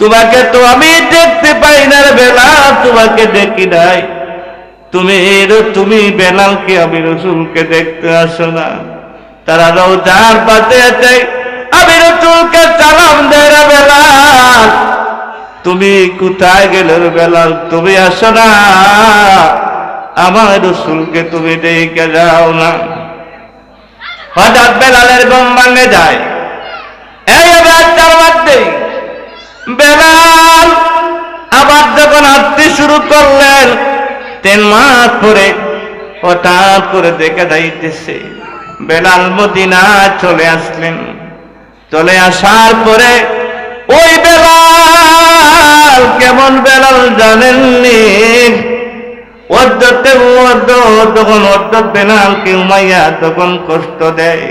তোমাকে তো আমি দেখতে পাই না রে বেলাল, তোমাকে দেখি নাই। তুমি তুমি বেলালকে, আমি রসুলকে দেখতে আসো না। তারা রোজার আছে আমি রসুলকে সালাম দেয় রে বেলাল। তুমি কোথায় গেলে বেলাল, তুমি আসো না। আমার রসুলকে তুমি দেখে যাও না। হঠাৎ বেলালের গম ভাঙে যায়। এই রাস্তার মধ্যে? বেলাল আবার যখন হাঁটতে শুরু করলেন, তিন মাস পরে হঠাৎ করে দেখে যাইতেছে, বেলাল মদিনা চলে আসলেন। চলে আসার পরে ওই বেলাল কেমন বেলাল জানেননি? অর্ধতে অর্ধ তখন অর্ধ বেলালকে উমাইয়া তখন কষ্ট দেয়।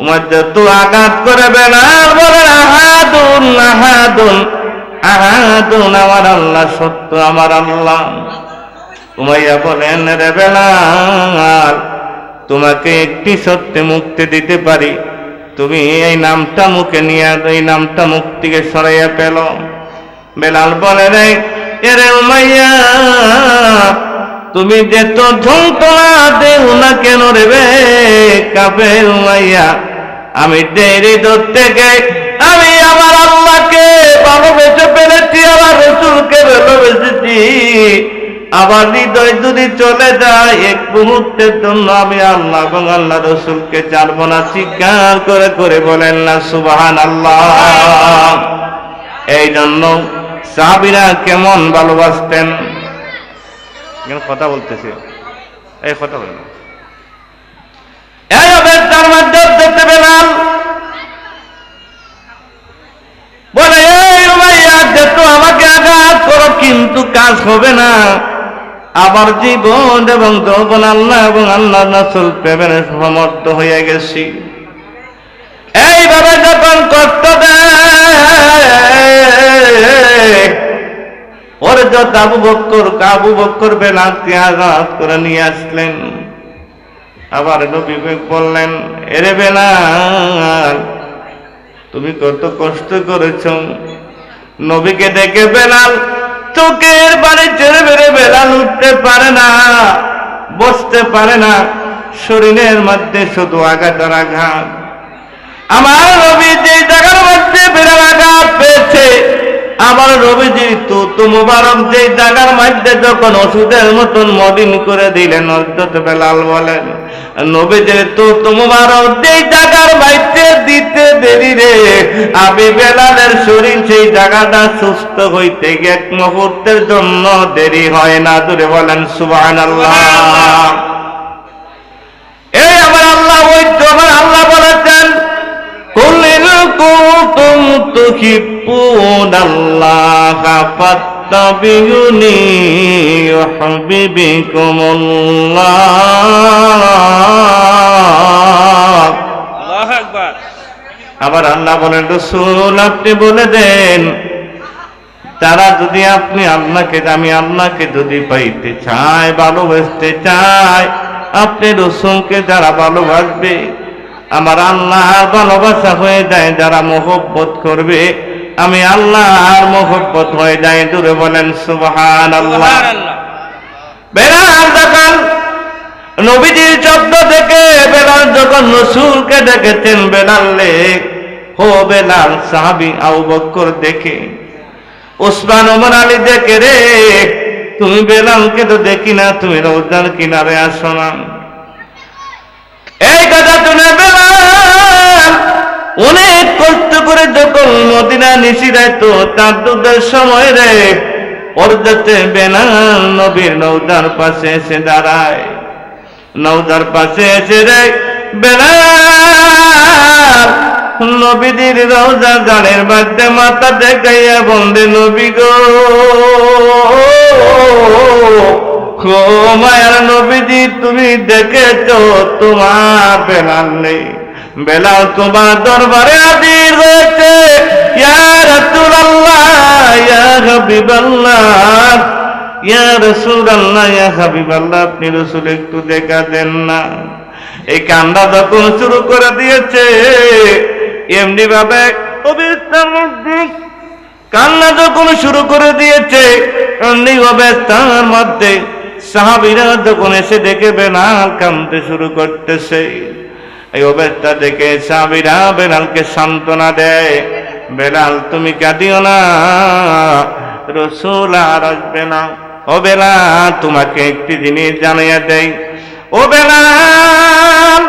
উমার যত আঘাত করে বেলাল বলেন আহাদুন আহাদুন আহাদুন, আমার আল্লাহ সত্য, আমার আল্লাহ। উমাইয়া বলেন, রে বেলাল, তোমাকে একটি সত্যে মুক্তি দিতে পারি। তুমি এই নামটা মুখে নিয়ে, এই নামটা মুখ থেকে সরাইয়া পেল বেলাল বলে, রে, এরে উমাইয়া, তুমি যে তো যন্ত্রণা দেও না কেন রে কাপে উমাইয়া? আমি দেরি দূর থেকে আমি আমার আল্লাহকে ভালোবেসে পেরেছি আমার রসুলকে ভালোবেসেছি। আবার হৃদয় যদি চলে যায়, এক মুহূর্তের জন্য আমি আল্লাহ এবং আল্লাহ রসুলকে জানব না। স্বীকার করে করে বলেন না সুবাহান আল্লাহ এই জন্য সাহাবিরা কেমন ভালোবাসতেন? কথা বলতেছে। এই কথা বলেন। এই অবস্থার মধ্যে দেখতে পেলাম বলে এই রুমাইয়া তো আমাকে আঘাত করো, কিন্তু কাজ হবে না। আবার জীবন এবং যৌবন আল্লাহ এবং আল্লাহ নাসুল প্রেমের সমর্থ হয়ে গেছি। এইভাবে যখন কষ্ট দেয়, ওর যত আবু বক্কর কাবু বক্কর বেলাতে আঘাত করে নিয়ে আসলেন। আবার নবী বললেন, এরে বেলাল তুমি কত কষ্ট করেছ। নবীকে দেখে বেলাল চোখের বাড়ি ছেড়ে বেড়ে বেলাল উঠতে পারে না, বসতে পারে না, শরীরের মধ্যে শুধু আঘাত আঘাত। আমার রবি যে জায়গার মধ্যে বেড়াল আঘাত পেয়েছে, আমার রবিজি তো তো মুবারক যে জায়গার মধ্যে যখন ওষুধের মতন মদিন করে দিলেন অর্ধত বেলাল বলেন নবীদের তো তোমার যেই জায়গার বাইতে দিতে দেরি রে। আমি বেলালের শরীর, সেই জায়গাটা সুস্থ হইতে এক মুহূর্তের জন্য দেরি হয় না। দূরে বলেন সুবান আল্লাহ এই আমার আল্লাহ ওই তোমার আল্লাহ বলেছেন, কুলিল কুতুম তুহিপুন আল্লাহ الله فاتبعوني يحببكم الله আল্লাহু আকবার আবার আল্লাহ বলেন রসুল আপনি বলে দেন তারা যদি আপনি আল্লাহকে আমি আল্লাহকে যদি পাইতে চায় ভালোবাসতে চায় আপনি রসুলকে যারা ভালোবাসবে আমার আল্লাহর ভালোবাসা হয়ে যায় যারা মোহব্বত করবে আমি আল্লাহর মোহব্বত হয়ে যায় দূরে বলেন সুবহান আল্লাহ বেলাল যখন নবীজির শব্দ থেকে বেলাল যখন রসুলকে দেখেছেন বেলালে হো বেলাল সাহাবি আবু বক্কর দেখে ওসমান ওমর আলী দেখে রে তুমি বেলালকে তো দেখি না তুমি রোজার কিনারে আসো না। এই কথা শুনে বেলাল অনেক কষ্ট করে যখন মদিনা নিশিরায় তো তার দুধের সময় রে ওর বেলাল নবীর নৌদার পাশে এসে দাঁড়ায়। নৌদার পাশে এসে রে বেলাল নবীদের রোজা গানের মধ্যে মাথা দেখাইয়া বন্দে নবী গো মায়ার নবীজি, তুমি দেখেছ তোমার বেলাল নেই? বেলাল তোমার দরবারে হাজির হয়েছে। ইয়া রাসূলুল্লাহ, ইয়া হাবিবাল্লাহ, ইয়া রাসূলুল্লাহ, ইয়া হাবিবাল্লাহ, আপনি রসুল একটু দেখা দেন না। এই কান্দা যখন শুরু করে দিয়েছে, এমনি ভাবে কান্না যখন শুরু করে দিয়েছে অমনি অবস্থার মধ্যে সাহাবিরা যখন এসে দেখে বেলাল কাঁদতে শুরু করতেছে। এই অবস্থা দেখে সাহাবিরা বেলালকে সান্ত্বনা দেয়, বেলাল, তুমি কাঁদিও না, রসুল আর আসবে না। ও বেলাল, তোমাকে একটি জিনিস জানাইয়া দেয় ও বেলাল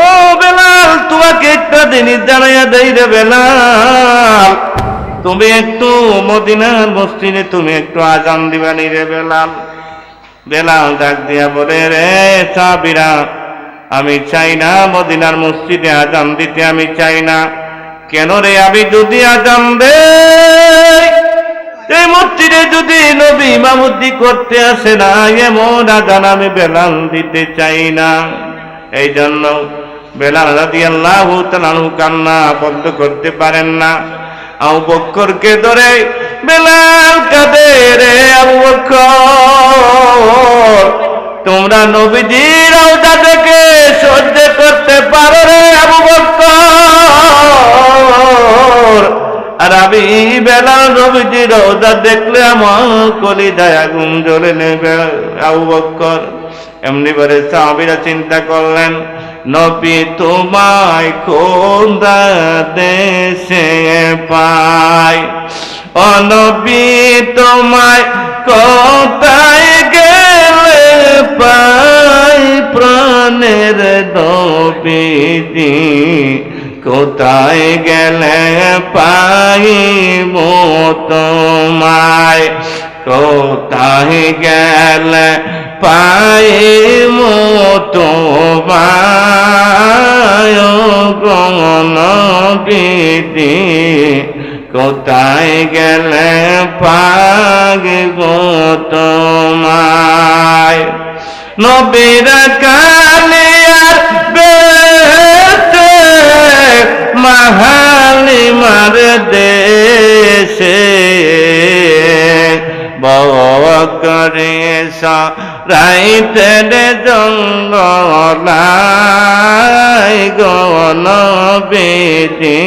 ও বেলাল, তোমাকে একটা জিনিস জানাইয়া দেই রে বেলাল। তুমি একটু মদিনার মসজিদে, তুমি একটু আজান দিবানি রে বেলাল। বেলাল ডাক দিয়া বলে, রে সাবিরা আমি চাই না মদিনার মসজিদে আজান দিতে, আমি চাই না। কেন রে আমি যদি আজান দে এই মসজিদে যদি নবী ইমামতি করতে আসে না, এমন আজান আমি বেলাল দিতে চাই না। এই জন্য বেলাল রাদি আল্লাহ কান্না বন্ধ করতে পারেন না। আবু বক্করকে ধরে বেলাল কাঁদে রে আবু বক্কর। তোমরা নবীজির থেকে সহ্য করতে পারো রে আবু বক্কর। আর আমি বেলাল নবীজির রওজা দেখলে আমার কলি যায় আগুন জ্বলে নেবে আবু বক্কর। এমনি করে সাহাবিরা চিন্তা করলেন, নবী তোমায় কোন দেশে পায়? অনবী তোমায় কোথায় পাই প্রাণের নবীজি কোথায় গেলে পাই তোমায়? কোথায় গেলে পাই তোমায়? গণ বিধি কোথায় গেলে পাগব তোমায়? নবীরা কালিয়ার বেতে মাহালি মার দেশে। বকরে রাইতে জঙ্গলাই গন বেদে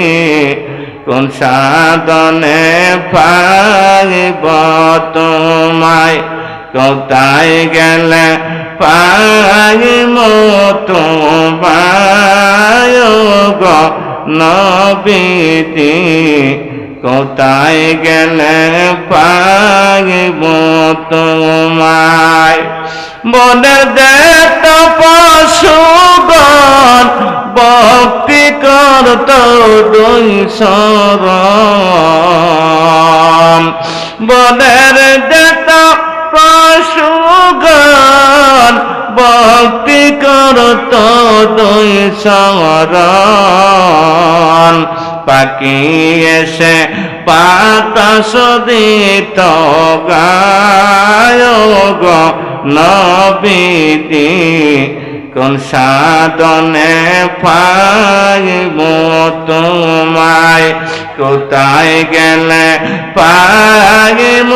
কোন সাধনে পাইব তোমায়? কোথায় গেলে পাইব তোমায় গ নবীতি। কোথায় গেলে পাই পাইব তোমায় বনের দেত পশুগণ ভক্তি করত দুই সরম বনের দেত পশুগণ ভক্তি করত দুই সরম পাখি এসে বাতাস দিত, গায় নবীতি কোন সাধনে পাইব তোমায়, কোথায় গেলে পাইব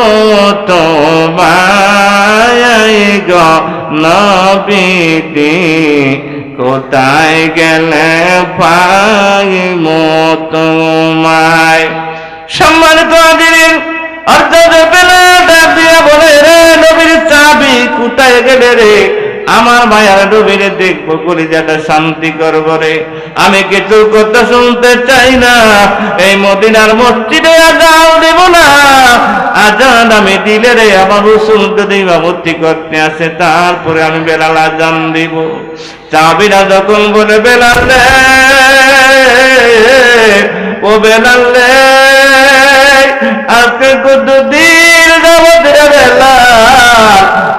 তোমায় গ নবীতি কোথায় গেলে পাইব তোমায় সম্মানিত দিন অর্থাৎ বেলা ডাক দিয়া বলে, রে নবীর চাবি কোথায় গেলে রে? আমার মায়ার নবীর দেখব কলিজাটা শান্তি করব রে। আমি কিছু কথা শুনতে চাই না, এই মদিনার মসজিদে আজান দেব না। আজান আমি দিলে রে আমার রসুল যদি ইমামতি করতে আসে, তারপরে আমি বেলাল আজান দিব। চাবিরা যখন বলে, বেলাল ও বেলাল আজকে কতদিন যাবত রে বেলা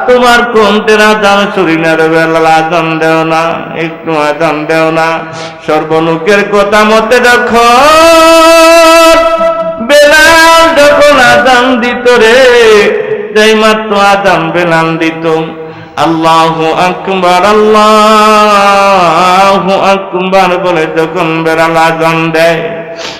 তোমার কোন তেরা দাম শরীরের বেলা আদান দেও না, একটু আদান দেও না। সর্বলোকের কথা মতে যখন বেলাল যখন আদান দিত রে, যাই মাত্র আদান বেলাল দিত। আল্লাহ আকবার আল্লাহ আকবার বলে যখন বেড়াল আজান দেয়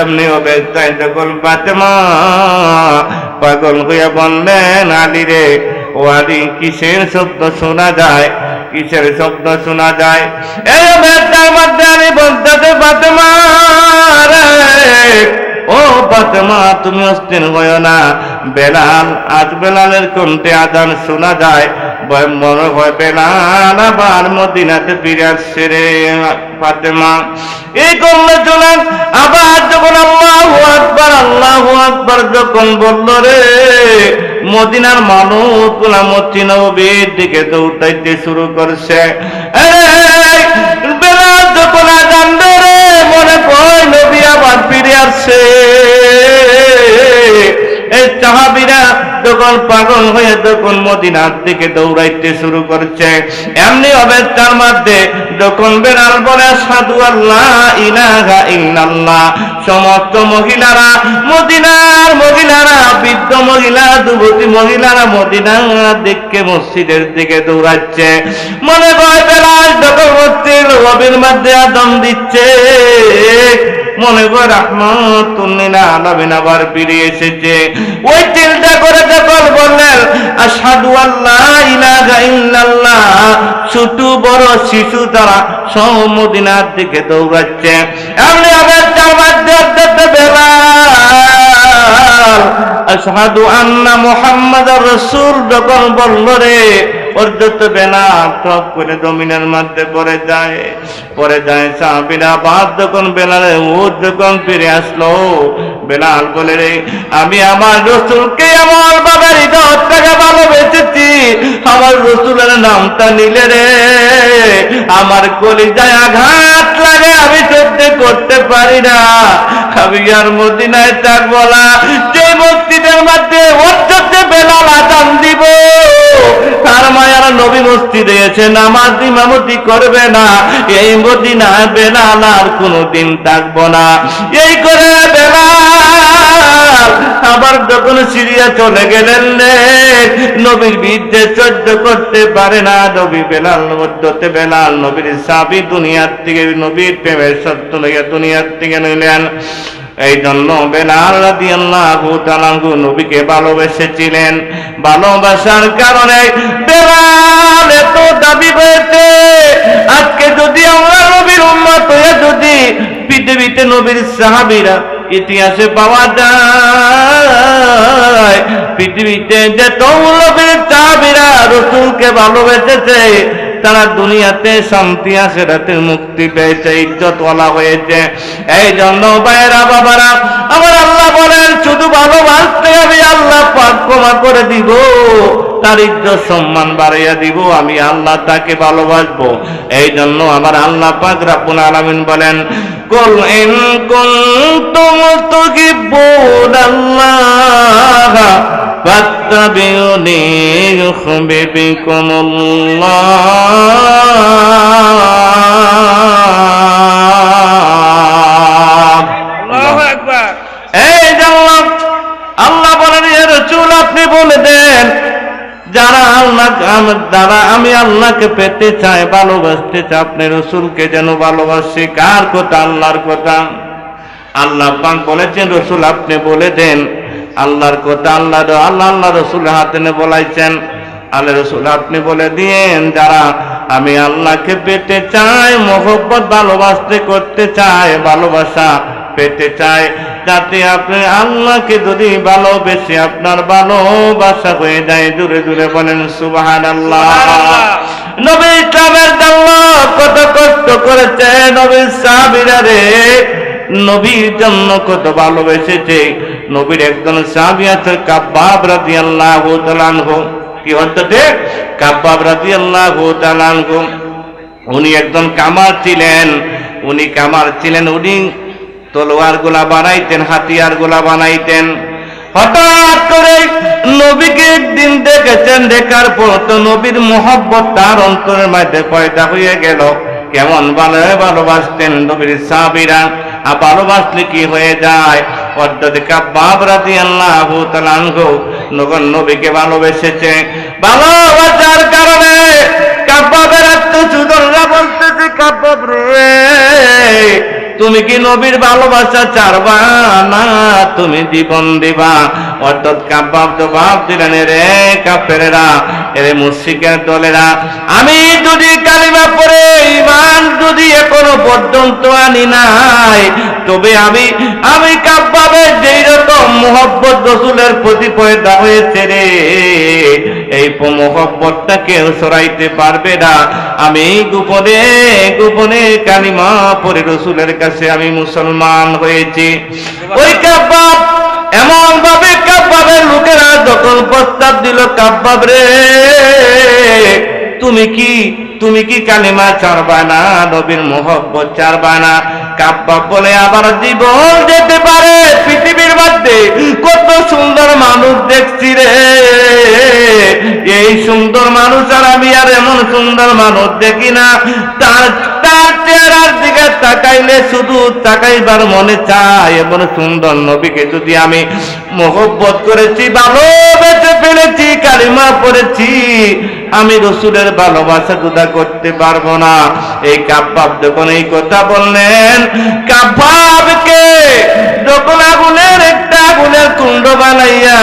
এমনি অবস্থায় যখন ফাতেমা পাগল হইয়া বললেন, আলী রে, ও আলী, কিসের শব্দ শোনা যায়? কিসের শব্দ শোনা যায়? এই অবস্থার মধ্যে আলী বলতেছে, ফাতেমা রে, ও ফাতেমা, তুমি অস্থির হইও না। বেলাল, আজ বেলালের কণ্ঠে আজান শোনা যায়। মনে হয় বেলাল আবার মদিনাতে ফিরে আসছে রে ফাতেমা। এই চলেন আবার যখন আল্লাহ আকবার আল্লাহ আকবার যখন বলল রে, মদিনার মানুষ দিকে দৌড়াইতে শুরু করছে। বেলাল যখন রে, মনে কয় নবী আবার ফিরে আসছে। এই চাহাবিরা যখন পাগল হয়ে যখন মদিনার দিকে দৌড়াইতে শুরু করছে, এমনি অবস্থার মধ্যে যখন বেড়াল বলে সাধু আল্লাহ ইলাহা ইল্লাল্লাহ, সমস্ত মহিলারা, মদিনার মহিলারা, বৃদ্ধ মহিলা, যুবতী মহিলারা মদিনার দিকে, মসজিদের দিকে দৌড়াচ্ছে। মনে হয় বেলাল যখন মসজিদ রবির মধ্যে আদম দিচ্ছে মনে করে রহমতুল্লিনা আবার ফিরে এসেছে। ওই চিন্তা করে যখন বললেন আসাদু আল্লাহ ইলাহা ইল্লাল্লাহ। ছোট বড় শিশু তারা সব মদিনার দিকে দৌড়াচ্ছে। এমনি মধ্যে অধ্যক্ষ বেলাল। আসাদু আন্না মোহাম্মদ রসুল যখন বলল রে পর্যন্ত বেলা টপ করে জমিনের মধ্যে পড়ে যায়। পড়ে যায় সাহাবিরা বাদ যখন বেলালে ও যখন ফিরে আসলো, বেলাল বলে, রে, আমি আমার রসুলকে আমার বাবার হৃদয় থেকে ভালোবেসেছি। আমার রসুলের নামটা নিলে রে, আমার কলিজায় আঘাত লাগে, আমি সহ্য করতে পারি না। আমি আর মদিনায় থাকব না। যে মসজিদের মধ্যে অর্থ বেলাল আদান দিব, তার মায়ার নবী মসজিদে এসে নামাজ ইমামতি করবে না। এই মদিনা বেলাল আর কোনোদিন থাকব না। এই করে বেলাল আবার যখন সিরিয়া চলে গেলেন নবীর বিদ্যে সহ্য করতে পারে না নবী বেলাল মধ্যতে বেলাল নবীর সাবি দুনিয়ার থেকে নবীর প্রেমের সত্য লইয়া দুনিয়ার থেকে নিলেন। এই জন্য বেলাল তাআলা নবীকে ভালোবেসেছিলেন। ভালোবাসার কারণে বেলাল এত দাবি হয়েছে আজকে যদি আমরা নবীর উম্মত হয়ে যদি পৃথিবীতে নবীর সাহাবীরা ইতিহাসে পাওয়া যায় পৃথিবীতে যে নবীর সাহাবীরা রসুলকে ভালোবেসেছে তারা দুনিয়াতে শান্তি আখেরাতে মুক্তি পেয়েছে, ইজ্জতওয়ালা হয়েছে। এই জন্য বাইরা বাবারা, আমার আল্লাহ বলেন, শুধু ভালোবাসতে আমি আল্লাহ পাক ক্ষমা করে দিব, তার ইজ্জত সম্মান বাড়াইয়া দিব, আমি আল্লাহ তাকে ভালোবাসবো। এই জন্য আমার আল্লাহ পাক রাব্বুল আলামিন বলেন, কুল ইন কুনতুম তুহিব্বুনাল্লাহ فاتبعوني يحببكم الله আল্লাহু আকবার এই জানলাম আল্লাহ বলেন এ রসুল আপনি বলে দেন যারা আল্লাহ আম- যারা আমি আল্লাহকে পেতে চাই ভালোবাসতে চাই আপনি রসুলকে যেন ভালোবাসি কার কথা আল্লাহর কথা আল্লাহ পাক বলেছেন রসুল আপনি বলে দেন আল্লাহর কথা আল্লাহ আল্লাহ আল্লাহ রসুল হাতে বলাইছেন। আল্লাহ রসুল আপনি বলে দিয়েন যারা আমি আল্লাহকে পেতে চাই মোহব্বত ভালোবাসতে করতে চাই ভালোবাসা পেতে চাই যাতে আপনি আল্লাহকে যদি ভালোবেসে আপনার ভালোবাসা হয়ে যায় দূরে দূরে বলেন সুবাহান আল্লাহ নবী ইসলামের জন্য কত কষ্ট করেছে নবী সাহাবিরা রে। নবীর জন্য কত ভালোবেসেছে নবীর একজন সাহাবি আছে কাব্বাব রাদিয়াল্লাহু তাআলা আনহু। কি হচ্ছে কাব্বাব রাদিয়াল্লাহু তাআলা আনহু। উনি একজন কামার ছিলেন। উনি কামার ছিলেন, উনি তলোয়ারগুলা বানাইতেন হাতিয়ারগুলা বানাইতেন। হঠাৎ করে নবীকে একদিন দেখেছেন, দেখার পর তো নবীর মোহব্বত তার অন্তরের মধ্যে পয়দা হয়ে গেল। কেমন ভালো ভালোবাসতেন নবীর সাহাবিরা। আর ভালোবাসলে কি হয়ে যায়? নবীকে ভালোবেসেছে। ভালোবাসার কারণে কাব্বাবের আত্মচুদররা বলতেছে কাব্বাব রে, তুমি কি নবীর ভালোবাসা চারবা না তুমি জীবন দিবা? অর্থাৎ কাব্বাব জবাব দিলেন রে কাফেরেরা এরে মুশরিকের দলেরা, আমি যদি কালিমা পড়ে ইমান যদি এখনও পর্যন্ত আনি নাই, তবে আমি আমি কাব্বাবের যেই রকম মোহব্বত রসুলের প্রতি পয়দা হয়েছে রে, এই মোহব্বতটা কেউ সরাইতে পারবে না। আমি গোপনে গোপনে কালিমা পরে রসুলের কাছে আমি মুসলমান হয়েছি। ওই কাব্বাব এমন দিল কাব্বাব রে। তুমি কি তুমি কি কালিমা চারবা না, নবীর মোহব্বত চারবা না? কাব্বাব বলে, আবার জীবন যেতে পারে, পৃথিবীর মধ্যে কত সুন্দর মানুষ দেখছি রে। এই সুন্দর মানুষ আর আমি আর এমন সুন্দর মানুষ দেখি না। তার তার চেহারার দিকে তাকাইলে শুধু তাকাইবার মনে চায়, এমন সুন্দর নবীকে যদি আমি করেছি, ভালোবেসে ফেলেছি, কালিমা পড়েছি, আমি রসুলের ভালোবাসা জুদা করতে পারব না। এই কাব্বাব যখন এই কথা বললেন, কাব্বাবকে যখন আগুনের একটা আগুনের কুণ্ড বানাইয়া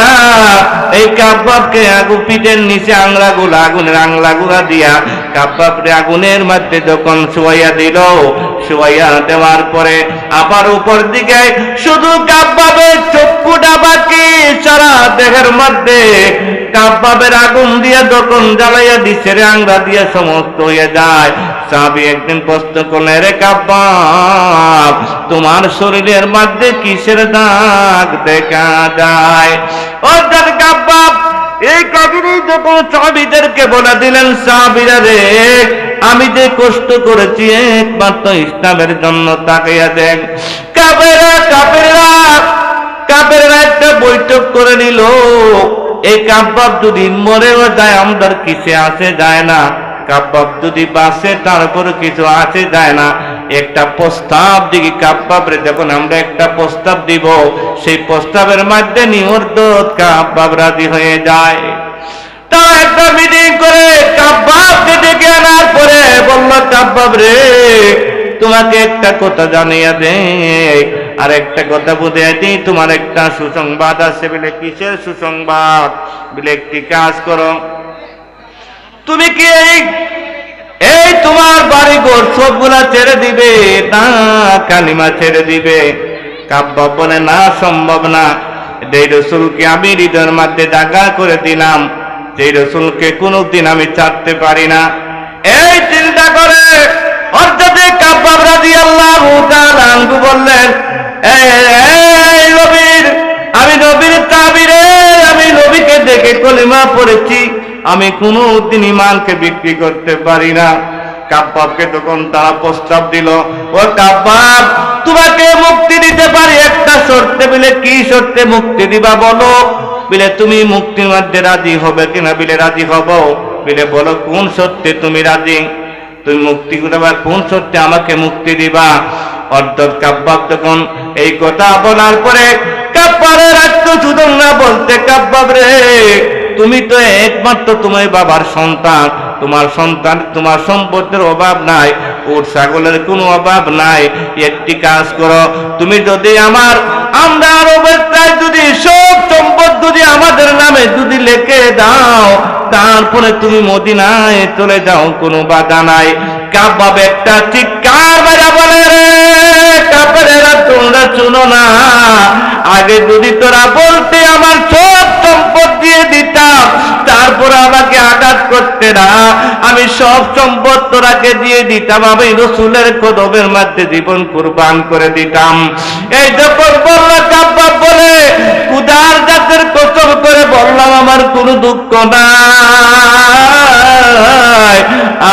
এই কাব্বাবকে আগু পিঠের নিচে আংলা গুলা আগুনের আংলা গুলা দিয়া কাব্বাবরে আগুনের মধ্যে যখন শোয়াইয়া দিল, শোয়াইয়া দেওয়ার পরে আবার উপর দিকে শুধু কাব্বাবের চক্ষুটা বাকি, সারা দেহের মধ্যে কাব্বাবের আগুন দিয়ে যখন জ্বালাইয়া দিচ্ছে রে আংরা দিয়ে সমস্ত হয়ে যায়। সাবি একদিন প্রশ্ন করলে রে কাব্বাব তোমার শরীরের মধ্যে কিসের দাগ দেখা যায়? অর্থাৎ কাব্বাব এই কাবিনী যখন সাহাবিদেরকে বলে দিলেন সাহাবিরা রে আমি যে কষ্ট করেছি, একমাত্র ইসলামের জন্য তাকাইয়া দেখ। কাবেরা কাবেরা কাবেরা একটা বৈঠক করে নিল। এই কাব্বাব যদি মরেও যায়, আমাদের কিসে আসে যায় না? কাব্বাব যদি বাসে তারপরে কিছু আসে যায় না। একটা প্রস্তাব দিকে কাব্বাবরে যখন আমরা একটা প্রস্তাব দিব। সেই প্রস্তাবের মধ্যে নিহর্দ কাব্বাব রাজি হয়ে যায়। তারা একটা মিটিং করে কাব্বাবকে ডেকে আনার পরে বলল কাব্বাব রে, তোমাকে একটা কথা জানিয়ে দে আর একটা কথা বুঝে দিই, তোমার একটা সুসংবাদ আছে বলে, কিসের সুসংবাদ? বলে, একটি কাজ করো। তুমি কি এই এই তোমার বাড়ি ঘর সবগুলা ছেড়ে দিবে? না, কালিমা ছেড়ে দিবে। কাব্য বলে, না, সম্ভব না। এই রসুলকে আমি হৃদয়ের মধ্যে দাগা করে দিলাম সেই রসুলকে কোনোদিন আমি ছাড়তে পারি না। এই চিন্তা করে অর্থাৎ কাব্বাব রাজি আল্লাহ বললেন নবীর, আমি নবীর তাবিরে, আমি নবীকে দেখে কলিমা পড়েছি। আমি কোনো দিন ইমানকে বিক্রি করতে পারি না। কাব্বাবকে তখন তারা প্রস্তাব দিল, ও কাব্বাব, তোমাকে মুক্তি দিতে পারি একটা শর্তে বলে কি শর্তে মুক্তি দিবা বলো? বলে, তুমি মুক্তির মধ্যে রাজি হবে কিনা? বলে, রাজি হব। বলে, বলো, কোন সত্যে তুমি রাজি? তুমি মুক্তি দেবা কোন সত্যে আমাকে মুক্তি দিবা? অর্থাৎ কাব্বাব তখন এই কথা বলার পরে কাব্বারের আত্মচুদন না বলতে, কাব্বাব রে তুমি তো একমাত্র তোমার বাবার সন্তান। তোমার সন্তান, তোমার সম্পদের অভাব নাই। ওর ছাগলের কোনো অভাব নাই। একটি কাজ করো, তুমি যদি আমার, আমরা আরবের প্রায় যদি সব সম্পদ যদি আমাদের নামে যদি লিখে দাও, তারপরে তুমি মদিনায় চলে যাও, কোনো বাধা নাই। কাব্বাব একটা চিৎকার মেরা বলে রে? কাপড়েরা তোমরা শুনো না। আগে যদি তোরা বলতে আমার সব সম্পদ দিয়ে দিতাম, তারপর আমাকে আঘাত করতে না। আমি সব সম্পদ তোরাকে দিয়ে দিতাম, আমি রসুলের কদমের মধ্যে জীবন কুরবান করে দিতাম। এই যখন বলল কাব্বাব বলে, উদার জাতের কসম করে বললাম, আমার কোনো দুঃখ নাই।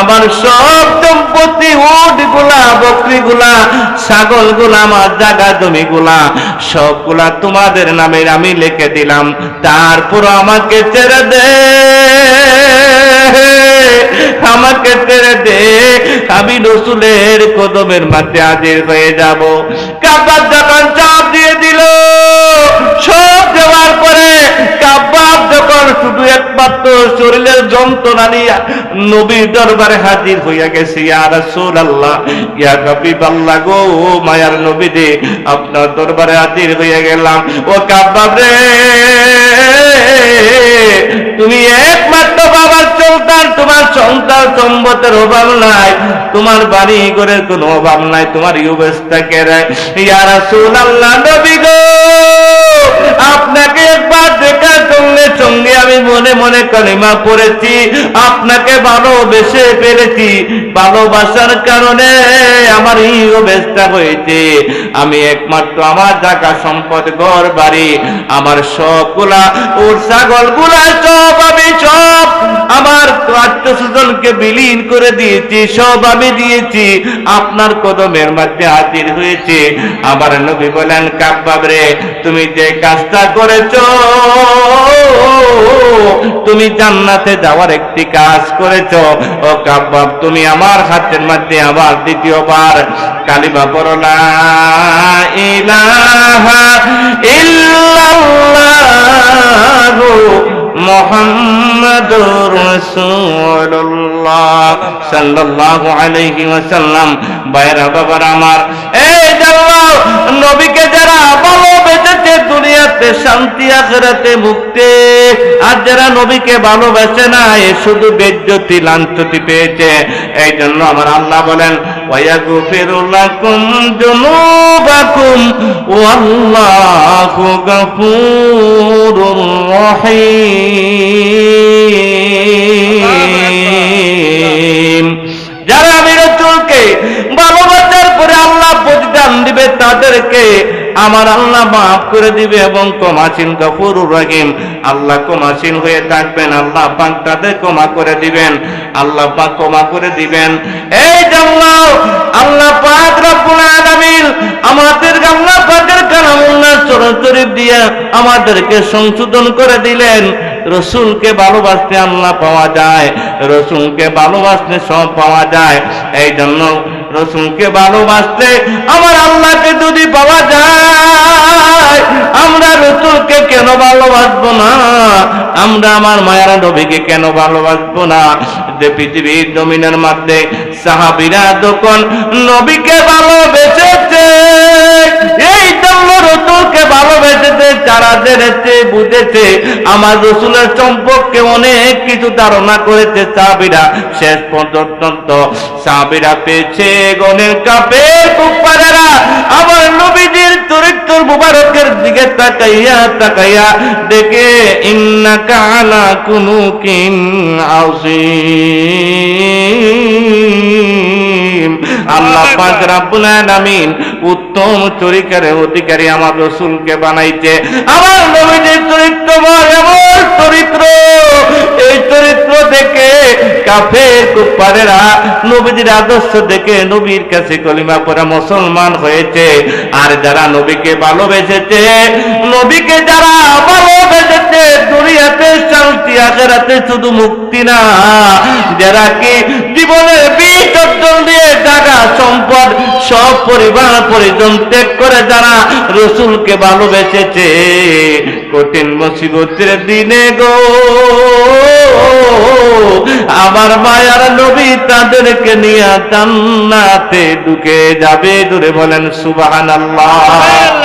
আমার সব উটগুলা বকরিগুলা, ছাগলগুলা, আমার জাগা জমিগুলা, সবগুলা তোমাদের নামে আমি লিখে দিলাম। তারপর আমাকে ছেড়ে দে। আমাকে ছেড়ে দে। আমি রসুলের কদমের মাঝে হাজির হয়ে যাব। চাপ দিয়ে দিল। সব দেওয়ার পরে কাব্বা শুধু একমাত্র শরীরের যন্ত্রণা নিয়ে নবীর দরবারে হাজির হইয়া গেছে। ইয়া রাসূলুল্লাহ, ইয়া হাবিবাল্লাহ গো মায়ার নবী দে আপনার দরবারে হাজির হইয়া গেলাম। ও কাব্বাব রে, তুমি একমাত্র বাবার সন্তান তোমার সন্তান সম্পদের অভাব নাই, তোমার বাড়ি করে কোনো অভাব নাই, তোমার এই অবস্থা কেড়ে ইয়া রাসূলুল্লাহ নবী গো! আপনাকে একবার দেখার সঙ্গে সঙ্গে আমি মনে মনে কালিমা পড়েছি। আপনাকে ভালোবেসে পেরেছি ভালোবাসার কারণে আমার এই হয়েছে। আমি একমাত্র আমার জায়গা সম্পদ, ঘর, বাড়ি। আমার সবগুলা, ওর ছাগলগুলা সব আমি সব আমার আত্মস্বজনকে বিলীন করে দিয়েছি, সব আমি দিয়েছি। আপনার কদমের মধ্যে হাজির হয়েছে। আমার নবী বলেন, কাব্বাব রে, তুমি যে কাজটা করেছ। তুমি জান্নাতে যাওয়ার একটি কাজ করেছ। ও কাব্বাব, তুমি আমার হাতের মধ্যে আবার দ্বিতীয়বার কালিমা পড়ো। না ইলাহা ইল্লাল্লাহু মোহাম্মদুর রাসূলুল্লাহ সাল্লাল্লাহু আলাইহি ওয়াসাল্লাম। বাইরা বাবার আমার, এই জানো নবীকে যারা ভালোবেসেছে দুনিয়াতে, শান্তি আখেরাতে মুক্তি। আর যারা নবীকে ভালোবাসে না, এ শুধু বেজ্জতি, লাঞ্ছতি পেয়েছে। এই জন্য আমার আল্লাহ বলেন, ওয়াগফিরু লাকুম যুনুবাকুম, ওয়াল্লাহু গফুরুর রহিম। যারা আমি রসুলকে ভালোবাসার পরে আল্লাহ প্রতিদান দিবে তাদেরকে আমার আল্লাহ মাফ করে দিবে এবং কমাসিন গফুরুর রহিম। আল্লাহ কমাসিন হয়ে থাকবেন, আল্লাহ পাক তাদের ক্ষমা করে দিবেন, আল্লাহ পাক ক্ষমা করে দিবেন। এই জন্য আল্লাহ পাক রব্বুল আলামিন আমাদের আল্লাহ পাকের কালামুল্লাহ দিয়ে আমাদেরকে সংশোধন করে দিলেন। রসুলকে ভালোবাসতে আল্লাহ পাওয়া যায়, রসুলকে ভালোবাসতে সব পাওয়া যায়। এই জন্য রসুলকে ভালোবাসতে আমার আল্লাহকে যদি পাওয়া যায়, আমরা রসুলকে কেন ভালোবাসবো না? আমরা আমার মায়ের নবীকে কেন ভালোবাসবো না? যে পৃথিবীর জমিনের মধ্যে সাহাবিরা যখন নবীকে ভালোবেসেছে, এই জন্য রসুলকে ভালোবেসেছে, যারা জেনেছে, বুঝেছে, আমার রসুলের সম্পর্কে অনেক কিছু ধারণা করেছে সাহাবিরা। শেষ পর্যন্ত সাহাবিরা পেয়েছে গনের কাপের কুপারেরা আমার নবীজির চরিত্র মুবারকের দিকে তাকাইয়া তাকাইয়া দেখে ইন্না কালা কুনু কিন আসিম আল্লাহ পাক রাব্বুল আলামিন উত্তম চরিত্রের অধিকারী আমার রসুলকে বানাইছে। আমার নবীজির চরিত্র কাফের কুপারেরা নবীজির আদর্শ দেখে নবীর কাছে কলিমা পড়া মুসলমান হয়েছে। আর যারা নবীকে ভালোবেসেছে, নবীকে যারা ভালোবেসেছে, দুনিয়াতে শান্তি, আখেরাতে শুধু মুক্তি না। যারা কি জীবনের বিসর্জন দিয়ে টাকা, সম্পদ, সব পরিবার পরিজন ত্যাগ করে যারা রসুলকে ভালোবেসেছে, কঠিন মুসিবতের দিনে গো। আমার মায়ার নবী তাদেরকে নিয়ে জান্নাতে ঢুকে যাবে। দূরে বলেন সুবহানাল্লাহ।